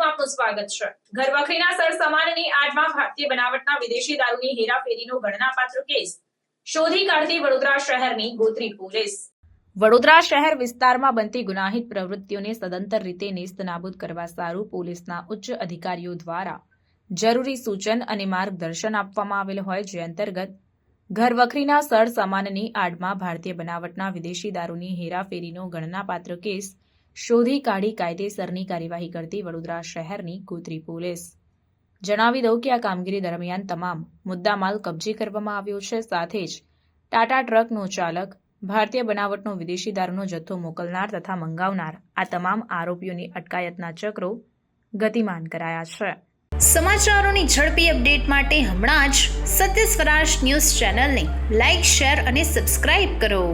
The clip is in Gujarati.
આપનું સ્વાગત છે. ઘરવખરીના સરસમાનની આડમાં ભારતીય બનાવટના વિદેશી દારૂની હેરાફેરીનો ગણનાપાત્ર કેસ. શોધી કાઢતી વડોદરા શહેરની ગોત્રી પોલીસ. વડોદરા શહેર વિસ્તારમાં બનતી ગુનાહિત પ્રવૃત્તિઓને સદંતર રીતે નેસ્તનાબૂદ કરવા સારું પોલીસના ઉચ્ચ અધિકારીઓ દ્વારા જરૂરી સૂચન અને માર્ગદર્શન આપવામાં આવેલ હોય જે અંતર્ગત ઘરવખરીના સર સામાનની આડમાં ભારતીય બનાવટના વિદેશી દારૂની હેરાફેરીનો ગણનાપાત્ર કેસ શોધી કાઢી કાયદેસરની કાર્યવાહી કરતી વડોદરા શહેરની ગોત્રી પોલીસ. જણાવી દઉં કે આ કામગીરી દરમિયાન તમામ મુદ્દામાલ કબજે કરવામાં આવ્યો છે. સાથે જ ટાટા ટ્રકનો ચાલક, ભારતીય બનાવટનો વિદેશી દારૂનો જથ્થો મોકલનાર તથા મંગાવનાર આ તમામ આરોપીઓની અટકાયતના ચક્રો ગતિમાન કરાયા છે. સમાચારોની ઝડપી અપડેટ માટે હમણાં જ સત્ય સ્વરાજ ન્યૂઝ ચેનલને લાઇક શેર અને સબસ્ક્રાઇબ કરો.